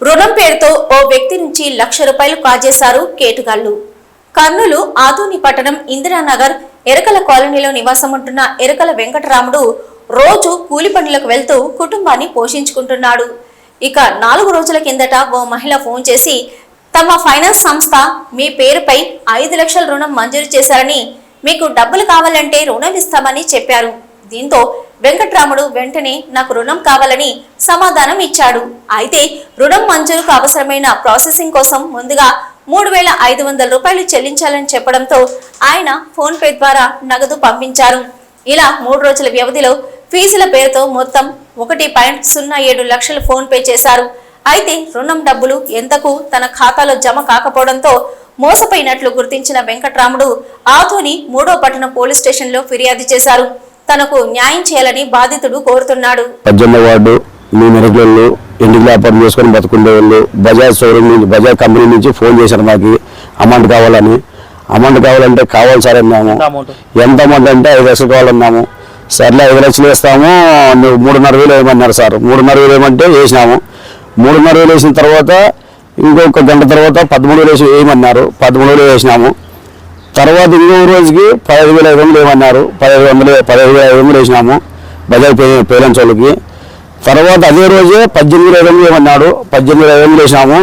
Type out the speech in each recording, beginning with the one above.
రుణం పేరుతో ఓ వ్యక్తి నుంచి లక్ష రూపాయలు కాజేశారు కేటుగాళ్ళు కర్నూలు ఆదోని పట్టణం ఇందిరానగర్ ఎరకల కాలనీలో నివాసం ఉంటున్న ఎరకల వెంకటరాముడు రోజు కూలి పనులకు వెళ్తూ కుటుంబాన్ని పోషించుకుంటున్నాడు. ఇక నాలుగు రోజుల కిందట ఓ మహిళ ఫోన్ చేసి తమ ఫైనాన్స్ సంస్థ మీ పేరుపై ఐదు లక్షల రుణం మంజూరు చేశారని మీకు డబ్బులు కావాలంటే రుణం ఇస్తామని చెప్పారు. దీంతో వెంకట్రాముడు వెంటనే నాకు రుణం కావాలని సమాధానం ఇచ్చాడు. అయితే రుణం మంజూరుకు అవసరమైన ప్రాసెసింగ్ కోసం ముందుగా మూడు వేల ఐదు వందల రూపాయలు చెల్లించాలని చెప్పడంతో ఆయన ఫోన్ పే ద్వారా నగదు పంపించారు. ఇలా మూడు రోజుల వ్యవధిలో ఫీజుల పేరుతో మొత్తం ఒకటి పాయింట్ సున్నా ఏడు లక్షలు ఫోన్ పే చేశారు. అయితే రుణం డబ్బులు ఎంతకు తన ఖాతాలో జమ కాకపోవడంతో మోసపోయినట్లు గుర్తించిన వెంకట్రాముడు ఆధుని మూడో పట్టణ పోలీస్ స్టేషన్లో ఫిర్యాదు చేశారు. తనకు న్యాయం చేయాలని బాధితుడు కోరుతున్నాడు. పద్దెనిమిది వార్డు మీ ఇంటికి వ్యాపారం చేసుకొని బతుకునే వాళ్ళు బజాజ్ షోరూమ్ నుంచి బజాజ్ కంపెనీ నుంచి ఫోన్ చేశారు మాకు. అమౌంట్ కావాలని. అమౌంట్ కావాలంటే కావాలి సార్ అన్నాము. ఎంత అమౌంట్ అంటే ఐదు లక్షలు కావాలన్నాము. సర్లే ఐదు లక్షలు వేస్తాము నువ్వు మూడున్నర వేలు వేయమన్నారు సార్. మూడున్నర వేలు వేయమంటే వేసినాము. మూడున్నర వేలు వేసిన తర్వాత ఇంకొక గంట తర్వాత పదమూడు వేలు వేసి వేయమన్నారు. పదమూడు వేలు వేసినాము. తర్వాత ఇంకో రోజుకి పదహైదు వేల ఐదు వందలు ఏమన్నారు? పదహైదు వందలు పదహైదు వేల ఐదు వందలు వేసినాము. బజాజ్ పేరెంట్స్ వాళ్ళకి. తర్వాత అదే రోజే పద్దెనిమిది వేల ఐదు వందలు ఏమన్నాడు? పద్దెనిమిది వేల ఐదు వందలు వేసినాము.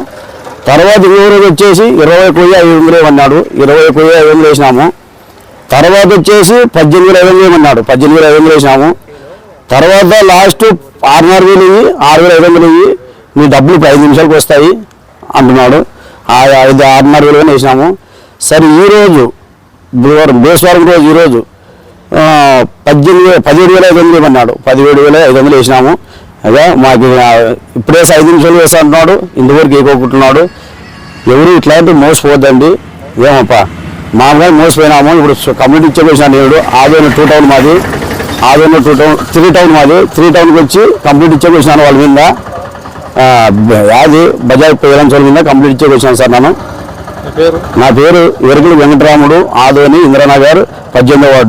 తర్వాత ఇంకో రోజు వచ్చేసి ఇరవై ఒక వెయ్యి ఐదు వందలు ఏమన్నాడు? ఇరవై ఒక వెయ్యి ఐదు వందలు వేసినాము. తర్వాత వచ్చేసి పద్దెనిమిది వేల ఐదు వందలు ఏమన్నాడు? పద్దెనిమిది వేల ఐదు వందలు వేసినాము. తర్వాత లాస్ట్ ఆరున్నర వేలు ఇవి ఆరు వేల ఐదు వందలు ఇవి మీ డబ్బులు ఇప్పుడు ఐదు నిమిషాలకు వస్తాయి అంటున్నాడు. ఆ ఐదు ఆరున్నర వేలు వేసినాము. సరే ఈరోజు బుధవారం రోజు ఈరోజు పద్దెనిమిది వేల పదిహేడు వేల ఐదు వందలు ఇవ్వన్నాడు పదిహేడు వేల ఐదు వందలు వేసినాము. అదే మాకు ఆ, ఇప్పుడే ఐదు నిమిషాలు వేస్తా అంటున్నాడు. ఇంతవరకు ఏకోకుంటున్నాడు ఎవరు ఇట్లాంటి మోసపోద్దండి ఏమప్పా? మామూలుగా మోసపోయినాము. ఇప్పుడు కమ్యూనిటీ ఇచ్చేసాను నేడు ఆదోని టూ టౌన్ మాది. Adoni two town three town మాది. త్రీ టౌన్కి వచ్చి కంప్లీట్ ఇచ్చేకొచ్చినాను వాళ్ళ మీద ఆ, యాది బజాజ్ పేరెంట్స్ వాళ్ళ మీద కంప్లీట్ ఇచ్చేసాను సార్ నేను నా పేరు ఎరుగులు వెంకటరాముడు ఆదోని ఇంద్రనగర్ పద్దెనిమిది వార్డు.